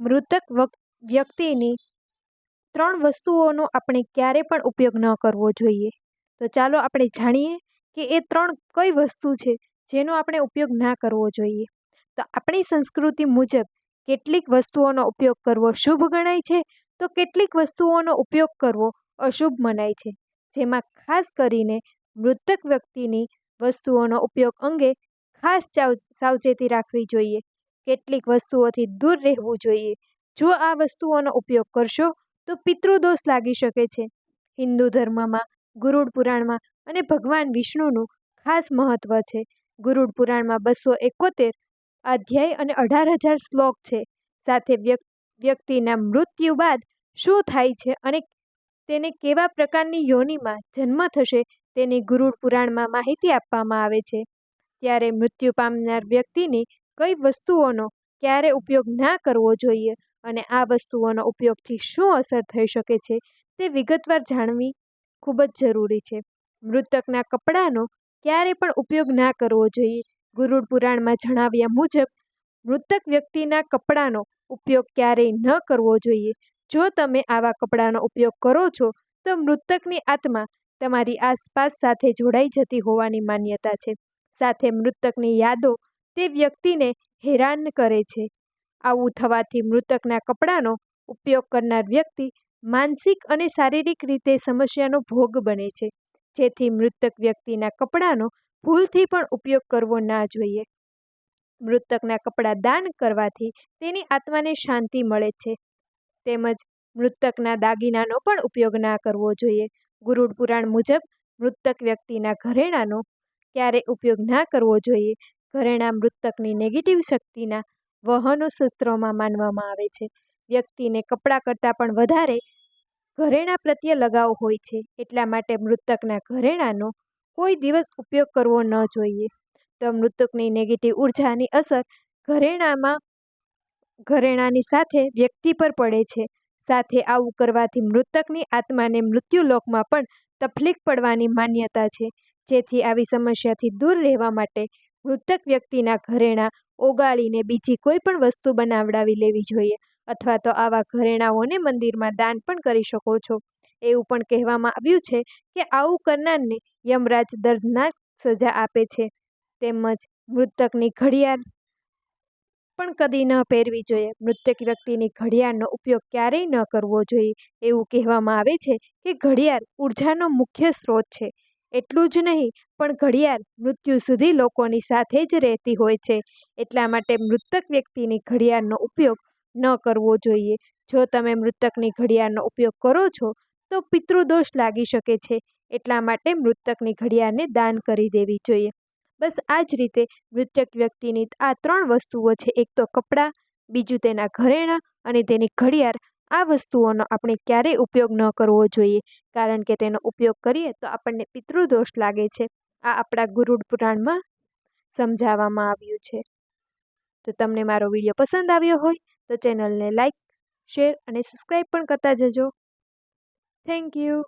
મૃતક વ્યક્તિની ત્રણ વસ્તુઓનો આપણે ક્યારે પણ ઉપયોગ ન કરવો જોઈએ. તો ચાલો આપણે જાણીએ કે એ ત્રણ કઈ વસ્તુ છે જેનો આપણે ઉપયોગ ના કરવો જોઈએ. તો આપણી સંસ્કૃતિ મુજબ કેટલીક વસ્તુઓનો ઉપયોગ કરવો શુભ ગણાય છે, તો કેટલીક વસ્તુઓનો ઉપયોગ કરવો અશુભ મનાય છે. જેમાં ખાસ કરીને મૃતક વ્યક્તિની વસ્તુઓનો ઉપયોગ અંગે ખાસ સાવચેતી રાખવી જોઈએ. કેટલીક વસ્તુઓથી દૂર રહેવું જોઈએ. જો આ વસ્તુઓનો ઉપયોગ કરશો, તો પિતૃદોષ લાગી શકે છે. હિન્દુ ધર્મમાં, ગુરુડ પુરાણમાં અને ભગવાન વિષ્ણુનું ખાસ મહત્ત્વ છે. ગુરુડ પુરાણમાં બસો એકોતેર અધ્યાય અને અઢાર હજાર શ્લોક છે. સાથે વ્યક્તિના મૃત્યુ બાદ શું થાય છે અને તેને કેવા પ્રકારની યોનિમાં જન્મ થશે તેની ગુરુડ પુરાણમાં માહિતી આપવામાં આવે છે. ત્યારે મૃત્યુ પામનાર વ્યક્તિની કઈ વસ્તુઓનો ક્યારે ઉપયોગ ના કરવો જોઈએ અને આ વસ્તુઓનો ઉપયોગથી શું અસર થઈ શકે છે તે વિગતવાર જાણવી ખૂબ જ જરૂરી છે. મૃતકના કપડાનો ક્યારે પણ ઉપયોગ ના કરવો જોઈએ. ગુરુડ પુરાણમાં જણાવ્યા મુજબ, મૃતક વ્યક્તિના કપડાનો ઉપયોગ ક્યારેય ન કરવો જોઈએ. જો તમે આવા કપડાનો ઉપયોગ કરો છો, તો મૃતકની આત્મા તમારી આસપાસ સાથે જોડાઈ જતી હોવાની માન્યતા છે. સાથે મૃતકની યાદો તે વ્યક્તિને હેરાન કરે છે. આવું થવાથી મૃતકના કપડાનો ઉપયોગ કરનાર વ્યક્તિ માનસિક અને શારીરિક રીતે સમસ્યાનો ભોગ બને છે. જેથી મૃતક વ્યક્તિના કપડાનો ભૂલથી પણ ઉપયોગ કરવો ના જોઈએ. મૃતકના કપડાં દાન કરવાથી તેની આત્માને શાંતિ મળે છે. તેમજ મૃતકના દાગીનાનો પણ ઉપયોગ ના કરવો જોઈએ. ગુરુડ પુરાણ મુજબ, મૃતક વ્યક્તિના ઘરેણાંનો ક્યારે ઉપયોગ ના કરવો જોઈએ. ઘરેણાં મૃતકની નેગેટિવ શક્તિના વહનો શસ્ત્રોમાં માનવામાં આવે છે. વ્યક્તિને કપડાં કરતાં પણ વધારે ઘરેણાં પ્રત્યે લગાવ હોય છે, એટલા માટે મૃતકના ઘરેણાંનો કોઈ દિવસ ઉપયોગ કરવો ન જોઈએ. તો મૃતકની નેગેટિવ ઉર્જાની અસર ઘરેણાંમાં ઘરેણાંની સાથે વ્યક્તિ પર પડે છે. સાથે આવું કરવાથી મૃતકની આત્માને મૃત્યુલોકમાં પણ તકલીફ પડવાની માન્યતા છે. જેથી આવી સમસ્યાથી દૂર રહેવા માટે મૃતક વ્યક્તિના ઘરેણાં ઓગાળીને બીજી કોઈ પણ વસ્તુ બનાવડાવી લેવી જોઈએ અથવા તો આવા ઘરેણાઓને મંદિરમાં દાન પણ કરી શકો છો. એવું પણ કહેવામાં આવ્યું છે કે આવું કરનારને યમરાજ દર્દનાક સજા આપે છે. તેમજ મૃતકની ઘડિયાળ પણ કદી ન પહેરવી જોઈએ. મૃતક વ્યક્તિની ઘડિયાળનો ઉપયોગ ક્યારેય ન કરવો જોઈએ. એવું કહેવામાં આવે છે કે ઘડિયાળ ઉર્જાનો મુખ્ય સ્ત્રોત છે. એટલું જ નહીં, પણ ઘડિયાળ મૃત્યુ સુધી લોકોની સાથે જ રહેતી હોય છે. એટલા માટે મૃતક વ્યક્તિની ઘડિયાળનો ઉપયોગ ન કરવો જોઈએ. જો તમે મૃતકની ઘડિયાળનો ઉપયોગ કરો છો, તો પિતૃદોષ લાગી શકે છે. એટલા માટે મૃતકની ઘડિયાળને દાન કરી દેવી જોઈએ. બસ આ જ રીતે મૃતક વ્યક્તિની આ ત્રણ વસ્તુઓ છે. એક તો કપડાં, બીજું તેના ઘરેણાં અને તેની ઘડિયાળ આ વસ્તુઓનો આપણે ક્યારેય ઉપયોગ ન કરવો જોઈએ. કારણ કે તેનો ઉપયોગ કરીએ તો આપણને પિતૃદોષ લાગે છે. આ આપણા ગુરુડ પુરાણમાં સમજાવવામાં આવ્યું છે. તો તમને મારો વીડિયો પસંદ આવ્યો હોય તો ચેનલને લાઈક, શેર અને સબસ્ક્રાઈબ પણ કરતા જજો. Thank you.